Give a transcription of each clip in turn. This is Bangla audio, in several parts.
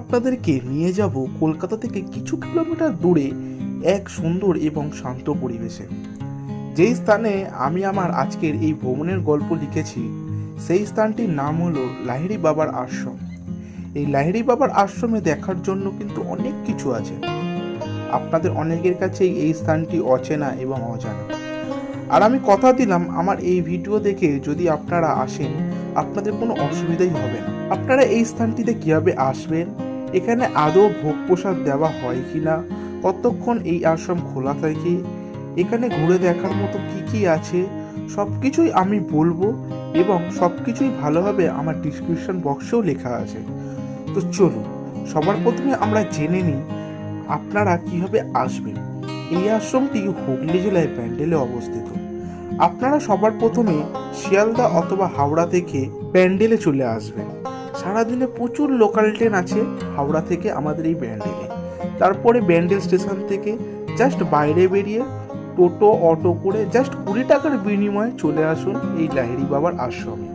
আপনাদেরকে নিয়ে যাব কলকাতা থেকে কিছু কিলোমিটার দূরে এক সুন্দর এবং শান্ত পরিবেশে। যেই স্থানে আমি আমার আজকের এই ভ্রমণের গল্প লিখেছি, সেই স্থানটির নাম হলো লাহিড়ি বাবার আশ্রম। এই লাহিড়ি বাবার আশ্রমে দেখার জন্য কিন্তু অনেক কিছু আছে। আপনাদের অনেকের কাছেই এই স্থানটি অচেনা এবং অজানা। আর আমি কথা দিলাম আমার এই ভিডিও দেখে যদি আপনারা আসেন, আপনাদের কোনো অসুবিধাই হবে না। আপনারা এই স্থানটিতে কীভাবে আসবেন? এখানে আদৌ ভোগ প্রসাদ দেওয়া হয় কি না? কতক্ষণ এই আশ্রম খোলা থাকে? এখানে ঘুরে দেখার মতো কি কি আছে? সব কিছুই আমি বলব এবং সব কিছুই ভালোভাবে আমার ডিসক্রিপশন বক্সেও লেখা আছে। তো চলুন, সবার প্রথমে আমরা জেনে নিই আপনারা কীভাবে আসবেন। এই আশ্রমটি হুগলি জেলায় প্যান্ডেলে অবস্থিত। আপনারা সবার প্রথমে শিয়ালদা অথবা হাওড়া থেকে প্যান্ডেলে চলে আসবেন। সারাদিনে প্রচুর লোকাল ট্রেন আছে হাওড়া থেকে আমাদের এই ব্যান্ডেলে। তারপরে ব্যান্ডেল স্টেশন থেকে জাস্ট বাইরে বেরিয়ে টোটো, অটো করে জাস্ট কুড়ি টাকার বিনিময়ে চলে আসুন এই লাহিড়ি বাবার আশ্রমে।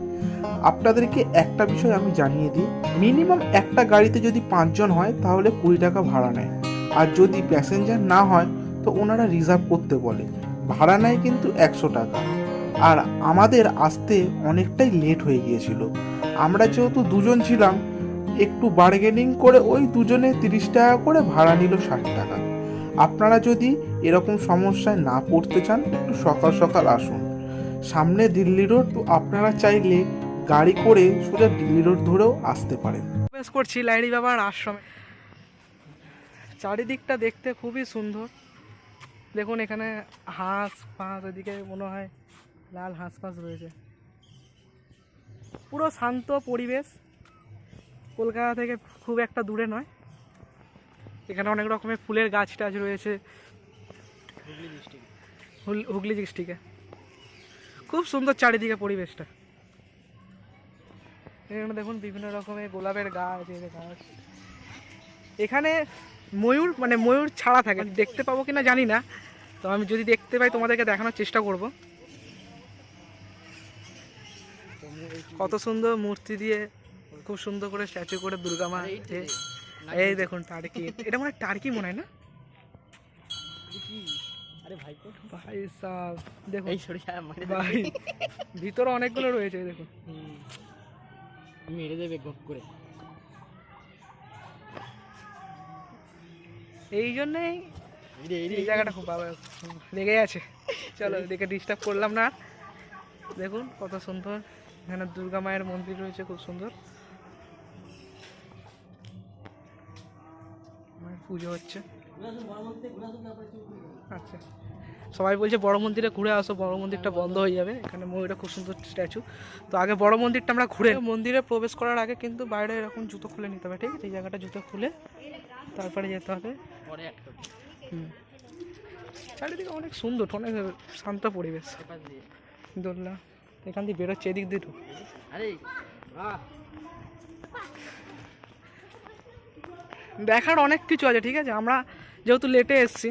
আপনাদেরকে একটা বিষয় আমি জানিয়ে দিই মিনিমাম একটা গাড়িতে যদি পাঁচজন হয় তাহলে কুড়ি টাকা ভাড়া নেয়। আর যদি প্যাসেঞ্জার না হয়, তো ওনারা রিজার্ভ করতে বলে। ভাড়া নেয় কিন্তু একশো টাকা। আর আমাদের আসতে অনেকটাই লেট হয়ে গিয়েছিল। আমরা যেহেতু দুজন ছিলাম, একটু বার্গেনিং করে ওই দুজনে তিরিশ টাকা করে ভাড়া নিল ষাট টাকা। আপনারা যদি এরকম সমস্যায় না পড়তে চান, একটু সকাল সকাল আসুন। সামনে দিল্লি রোড, তো আপনারা চাইলে গাড়ি করে সোজা দিল্লি রোড ধরেও আসতে পারেন। করছি লাইড়ি বাবার আশ্রমে। চারিদিকটা দেখতে খুবই সুন্দর। দেখুন এখানে হাঁস ফাঁস ওইদিকে মনে হয় লাল হাঁস ফাঁস রয়েছে। পুরো শান্ত পরিবেশ। কলকাতা থেকে খুব একটা দূরে নয়। এখানে অনেক রকমের ফুলের গাছ টাছ রয়েছে। হুগলি ডিস্ট্রিক্টে। খুব সুন্দর চারিদিকে পরিবেশটা। এখানে দেখুন বিভিন্ন রকমের গোলাপের গাছ গাছ। এখানে ময়ূর মানে ময়ূর ছাড়া থাকে। দেখতে পাবো কিনা জানি না। তো আমি যদি দেখতে পাই, তোমাদেরকে দেখানোর চেষ্টা করব। কত সুন্দর মূর্তি দিয়ে খুব সুন্দর করে স্ট্যাচু করে দুর্গা মা। এই দেখুন টার্কি। এটা মনে হয় টার্কি মনে হয় না? ভাই সাহ দেখুন। ভাই ভিতরে অনেকগুলো রয়েছে দেখুন। মেরে দেবে গপ করে। এই জন্যেই এই জায়গাটা খুব ভালো লেগে আছে চলো দেখে ডিস্টার্ব করলাম না। আর। দেখুন কত সুন্দর। এখানে দুর্গা মায়ের মন্দির রয়েছে, খুব সুন্দর। পুজো হচ্ছে। আচ্ছা। সবাই বলছে বড় মন্দিরে ঘুরে আসো, বড় মন্দিরটা বন্ধ হয়ে যাবে। এখানে ময়ূরটা খুব সুন্দর স্ট্যাচু তো আগে বড় মন্দিরটা আমরা ঘুরে মন্দিরে প্রবেশ করার আগে কিন্তু বাইরে এরকম জুতো খুলে নিতে হবে, ঠিক আছে? এই জায়গাটা জুতো খুলে তারপরে যেতে হবে। হুম। চারিদিকে অনেক সুন্দর, অনেক শান্ত পরিবেশ। দোলনা। এখান দিয়ে বেরোচ্ছে এদিক দিয়ে দেখার অনেক কিছু আছে ঠিক আছে? আমরা যেহেতু লেটে এসছি।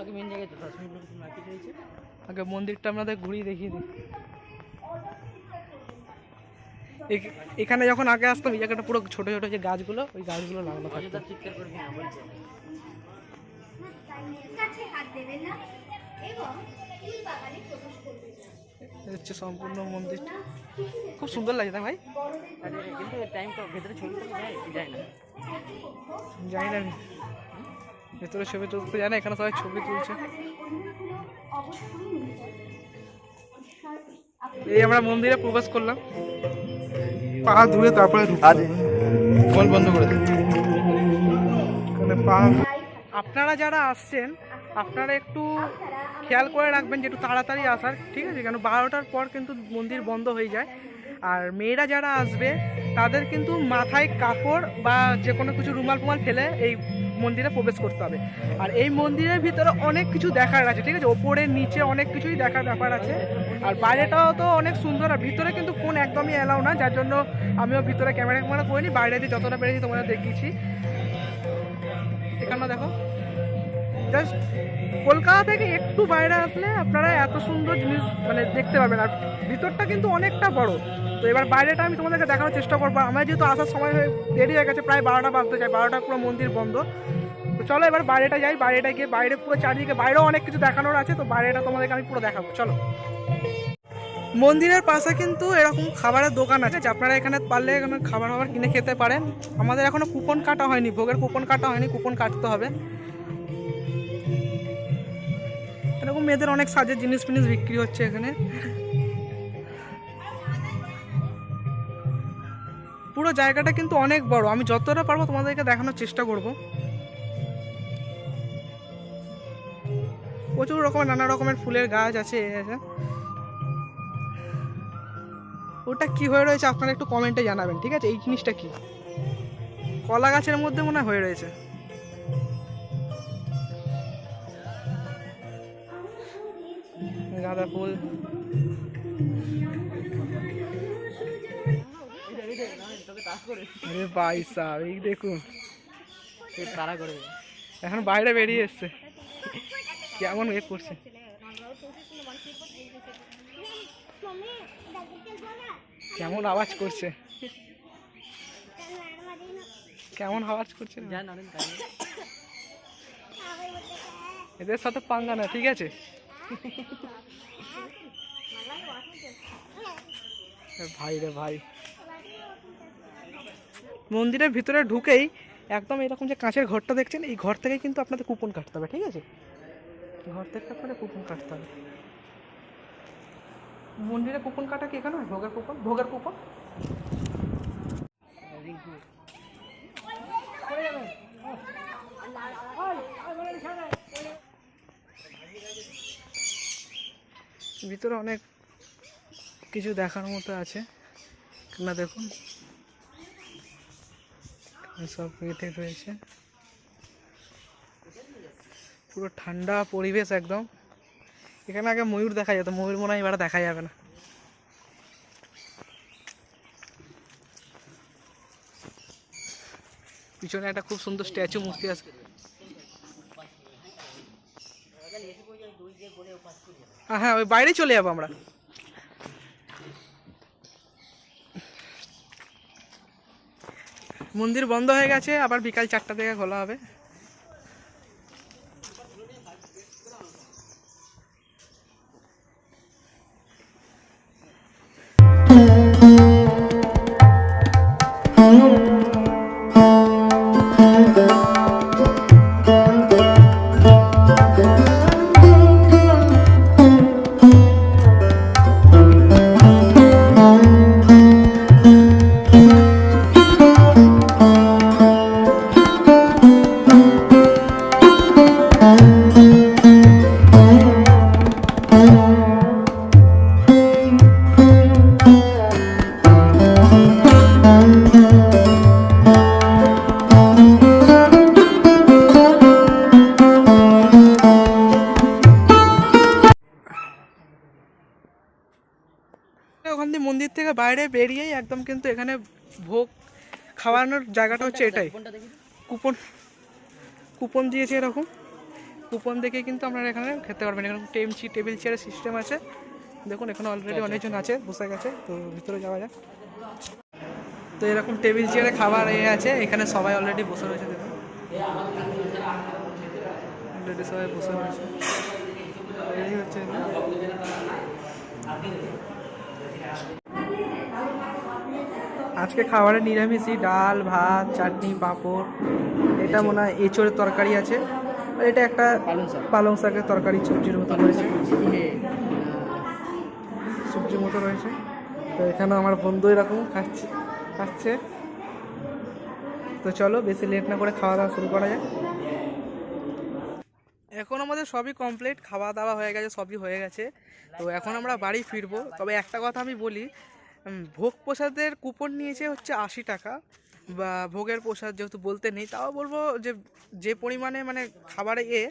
আগে মেন মন্দিরটা আমাদের ঘুরিয়ে দেখিয়ে দিই। এখানে যখন আগে আসতাম এই জায়গাটা পুরো ছোট ছোট যে গাছগুলো ওই গাছগুলো লাগানো থাকতো। হাত দেবেন না। এবং না হচ্ছে সম্পূর্ণ মন্দির। খুব সুন্দর লাগে তাই ভাই? কিন্তু টাইমটা ভেতরে ছবি যায় যায় না। জানি না ভেতরে ছবি তুলতে জানে এখানে সবাই ছবি তুলছে। এই আমরা মন্দিরে প্রবেশ করলাম। পা ধুয়ে তারপরে। কল বন্ধ করে আপনারা যারা আসছেন আপনারা একটু খেয়াল করে রাখবেন যে একটু তাড়াতাড়ি আসার, ঠিক আছে? কেন বারোটার পর কিন্তু মন্দির বন্ধ হয়ে যায়। আর মেয়েরা যারা আসবে, তাদের কিন্তু মাথায় কাপড় বা যে কোনো কিছু রুমাল ফুমাল ফেলে এই মন্দিরে প্রবেশ করতে হবে। আর এই মন্দিরের ভিতরে অনেক কিছু দেখার আছে, ঠিক আছে? ওপরে, নিচে অনেক কিছুই দেখার ব্যাপার আছে। আর বাইরেটাও তো অনেক সুন্দর, আর ভিতরে কিন্তু ফোন একদমই অ্যালাউ না, যার জন্য আমিও ভিতরে ক্যামেরা ক্যামেরা করিনি, বাইরে দিয়ে যতটা পেরেছি তোমাদের দেখিয়েছি। এখানে দেখো। জাস্ট কলকাতা থেকে একটু বাইরে আসলে আপনারা এত সুন্দর জিনিস মানে দেখতে পাবেন। আর ভিতরটা কিন্তু অনেকটা বড়। তো এবার বাইরেটা আমি তোমাদেরকে দেখানোর চেষ্টা করব। আমরা যেহেতু আসার সময় হয়ে দেরি হয়ে গেছে, প্রায় বারোটা বাজতে যায়। বারোটা পুরো মন্দির বন্ধ। তো চলো এবার বাইরেটা যাই। বাইরেটা গিয়ে বাইরে পুরো চারিদিকে বাইরেও অনেক কিছু দেখানোর আছে। তো বাইরেটা তোমাদেরকে আমি পুরো দেখাবো। চলো। মন্দিরের পাশে কিন্তু এরকম খাবারের দোকান আছে। যে আপনারা এখানে পারলে এখানে খাবার খাবার কিনে খেতে পারেন। আমাদের এখনও কুপন কাটা হয়নি। ভোগের কুপন কাটা হয়নি। কুপন কাটতে হবে। এরকম মেয়েদের অনেক সাজের জিনিস ফিনিস বিক্রি হচ্ছে এখানে। পুরো জায়গাটা কিন্তু অনেক বড়। আমি যতটা পারব তোমাদেরকে দেখানোর চেষ্টা করব। প্রচুর রকমের, নানা রকমের ফুলের গাছ আছে। ওটা কি হয়ে রয়েছে আপনারা একটু কমেন্টে জানাবেন, ঠিক আছে? এই জিনিসটা কি? কলা গাছের মধ্যে মনে হয়ে রয়েছে। গাঁদা ফুল। এই দেখুন। এখন বাইরে বেরিয়ে এসছে। কেমন এ করছে? কেমন আওয়াজ করছে? কেমন আওয়াজ করছে? এদের সাথে পাঙ্গা না, ঠিক আছে? ভাই রে ভাই। মন্দিরের ভিতরে ঢুকেই একদম এরকম যে কাঁচের ঘরটা দেখছেন, এই ঘর থেকে কিন্তু আপনাদের কুপন কাটতে হবে, ঠিক আছে? ঘর থেকে আপনাদের কুপন কাটতে হবে। মন্দিরে কুপন কাটা কি এখানে? ভোগের কুপন? ভোগের কুপন? ভিতরে অনেক কিছু দেখার মতো আছে। না দেখুন, সব এতে রয়েছে পুরো ঠান্ডা পরিবেশ একদম। এখানে আগে ময়ূর দেখা যেত, ময়ূর মনে হয় এবার দেখা যাবে না। পিছনে একটা খুব সুন্দর স্ট্যাচু মূর্তি আছে। হ্যাঁ হ্যাঁ ওই বাইরে চলে যাব আমরা। মন্দির বন্ধ হয়ে গেছে, আবার বিকাল চারটা থেকে খোলা হবে। ওখান থেকে মন্দির থেকে বাইরে বেরিয়েই একদম কিন্তু এখানে ভোগ খাওয়ানোর জায়গাটা হচ্ছে এটাই। কুপন। কুপন দিয়েছে এরকম। কুপন দেখে কিন্তু আপনারা এখানে খেতে পারবেন। এখানে টেমচি টেবিল চেয়ারের সিস্টেম আছে। দেখুন এখানে অলরেডি অনেকজন আছে বসে গেছে। তো ভিতরে যাওয়া যাক। তো এরকম টেবিল চেয়ারে খাবার এ আছে। এখানে সবাই অলরেডি বসে রয়েছে দেখুন। অলরেডি সবাই বসে রয়েছে। এই হচ্ছে। আজকে খাবারে নিরামিষই ডাল ভাত চাটনি পাঁপড়। এটা মনে হয় এঁচোড়ের তরকারি আছে। আর এটা একটা পালং শাকের তরকারি সবজির মতো রয়েছে। সবজির মতো রয়েছে। তো এখানে আমার বন্ধু এরকম খাচ্ছে খাচ্ছে। তো চলো বেশি লেট না করে খাওয়া দাওয়া শুরু করা যায় এখন আমাদের সবই কমপ্লিট খাওয়া দাওয়া হয়ে গেছে, সবই হয়ে গেছে। তো এখন আমরা বাড়ি ফিরবো। তবে একটা কথা আমি বলি ভোগ প্রসাদের কুপন নিয়েছে হচ্ছে আশি টাকা। বা ভোগের প্রসাদ যেহেতু বলতে নেই, তাও বলব যে যে পরিমাণে মানে খাবারে এ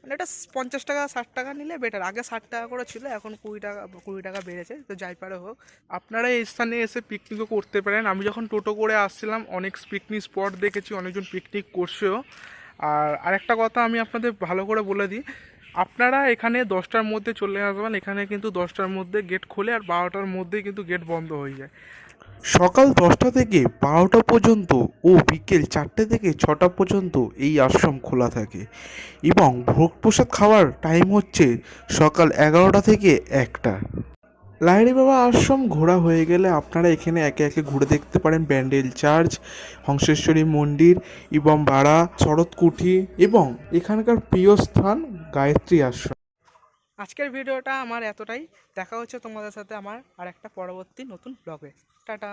মানে এটা পঞ্চাশ টাকা, ষাট টাকা নিলে বেটার আগে ষাট টাকা করে ছিল, এখন কুড়ি টাকা কুড়ি টাকা বেড়েছে। তো যাই পারে হোক। আপনারা এই স্থানে এসে পিকনিকও করতে পারেন। আমি যখন টোটো করে আসছিলাম, অনেক পিকনিক স্পট দেখেছি, অনেকজন পিকনিক করছেও। আর আরেকটা কথা আমি আপনাদের ভালো করে বলে দিই। আপনারা এখানে দশটার মধ্যে চলে আসবেন, এখানে কিন্তু দশটার মধ্যে গেট খোলে আর বারোটার মধ্যে কিন্তু গেট বন্ধ হয়ে যায়। সকাল দশটা থেকে বারোটা পর্যন্ত ও বিকেল চারটে থেকে ছটা পর্যন্ত এই আশ্রম খোলা থাকে এবং ভোগ প্রসাদ খাওয়ার টাইম হচ্ছে সকাল এগারোটা থেকে একটা। লাহিড়ি বাবা, আশ্রম ঘোরা হয়ে গেলে আপনারা এখানে একে একে ঘুরে দেখতে পারেন ব্যান্ডেল চার্চ, হংসেশ্বরী মন্দির এবং বাড়া, শরৎকুঠি এবং এখানকার প্রিয় স্থান গায়ত্রী আশ্রম। আজকের ভিডিওটা আমার এতটাই। দেখা হচ্ছে তোমাদের সাথে আমার আর একটা পরবর্তী নতুন ব্লগে। টাটা।